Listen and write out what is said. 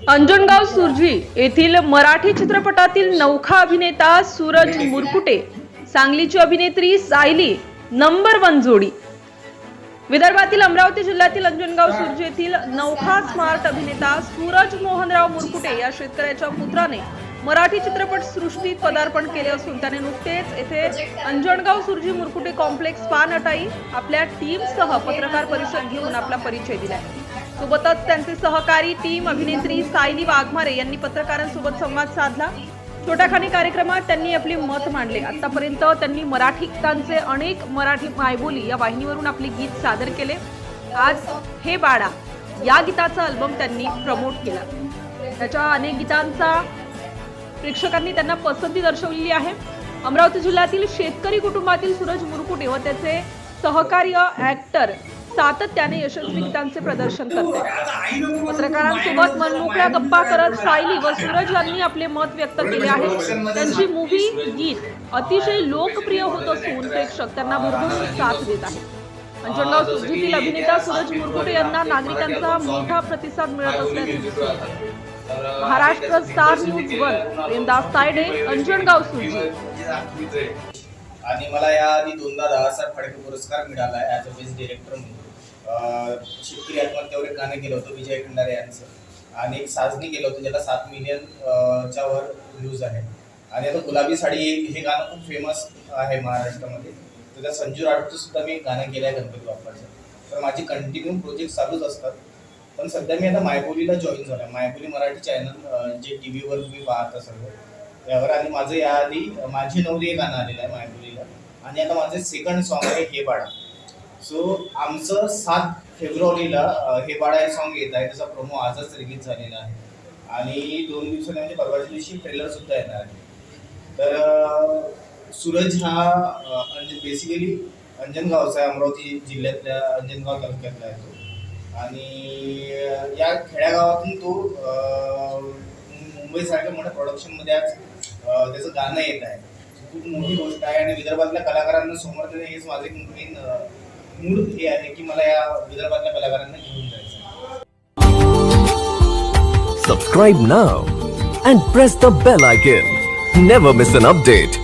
अंजनगाव सुरजी येथील मराठी चित्रपटातील नौखा अभिनेता सूरज मुरकुटे सांगलीची अभिनेत्री सायली नंबर वन जोडी. विदर्भातील अमरावती जिल्ह्यातील अंजनगाव सुरजी येथील नौखा स्मार्ट अभिनेता सूरज मोहनराव मुरकुटे या शेतकऱ्याच्या पुत्राने मराठी चित्रपट सृष्टीत पदार्पण केले असून त्याने नुकतेच येथे अंजणगाव सुरजी मुरकुटे कॉम्प्लेक्स पान अटाई आपल्या टीमसह पत्रकार परिषद घेऊन आपला परिचय दिलाय. सोबतच त्यांचे सहकारी टीम अभिनेत्री सायली वाघमारे यांनी पत्रकारांसोबत संवाद साधला. छोट्याखानी कार्यक्रमात त्यांनी आपली मत मांडले. आतापर्यंत त्यांनी मराठी गीतांचे अनेक मराठी मायबोली या वाहिनीवरून आपले गीत सादर केले. आज हे बाळा या गीताचा अल्बम त्यांनी प्रमोट केला. त्याच्या अनेक गीतांचा प्रेक्षकांनी त्यांना पसंती दर्शवलेली आहे. अमरावती जिल्ह्यातील शेतकरी कुटुंबातील सूरज मुरकुटे व त्याचे सहकार्य ऍक्टर सातत्याने यशस्वी गीतांचे प्रदर्शन करते पत्रकारांसोबत मनमोकळ्या गप्पा करत सायली व सूरज यांनी आपले मत व्यक्त केले आहे. त्यांची मूवी गीत अतिशय लोकप्रिय होत असून प्रेक्षक त्यांना भरभरून साथ देत आहेत. अंजनगाव सुरजीतील अभिनेता सूरज मुरगुटे यांना नागरिकांचा मोठा प्रतिसाद मिळत असल्याचे दिसून महाराष्ट्र स्टार न्यूज वर प्रेमदास तायडे अंजनगाव सुरजी आणि मला या आधी दोनदा दादासाहेब फाळके पुरस्कार मिळाला आहे ॲज अ बेस्ट डिरेक्टर म्हणून. अं, शेतकरी आत्महत्यावर एक गाणं केलं होतं विजय खंडारे यांचं. आणि एक साजणी केलं होतं ज्याला सात मिलियन च्या वर व्ह्यूज आहे आणि आता गुलाबी साडी हे गाणं खूप फेमस आहे महाराष्ट्रामध्ये. त्याच्या संजू राठोडचं सुद्धा मी गाणं केलं आहे गणपती बाप्पाचं. तर माझी कंटिन्यू प्रोजेक्ट चालूच असतात. पण सध्या मी आता मायबोलीला जॉईन झालो आहे मायबोली मराठी चॅनल जे टी व्हीवर तुम्ही पाहता सर्व त्यावर आणि माझं याआधी माझी नवरी हे गाणं आलेलं आहे मायबोलीला. आणि आता माझं सेकंड सॉन्ग आहे हे बाळा. सो आमचं सात फेब्रुवारीला हे बाळा हे सॉन्ग येत आहे. त्याचा प्रोमो आजच रिलीज झालेला आहे. आणि दोन दिवसांनी म्हणजे परवाच्या दिवशी ट्रेलर सुद्धा येणार आहे. तर सूरज हा म्हणजे बेसिकली अंजनगावचा आहे अमरावती जिल्ह्यातल्या अंजनगाव तालुक्यातला आहे तो आणि या खेड्यागावातून तो मुंबईसारख्या मोठ्या प्रोडक्शनमध्ये आज त्याचं गाणं येत आहे खूप मोठी गोष्ट आहे आणि विदर्भातल्या कलाकारांना समोर देणे हेच माझे मेन मूळ हे आहे की मला या विदर्भातल्या कलाकारांना घेऊन जायचं Subscribe now and press the bell icon. Never miss an update.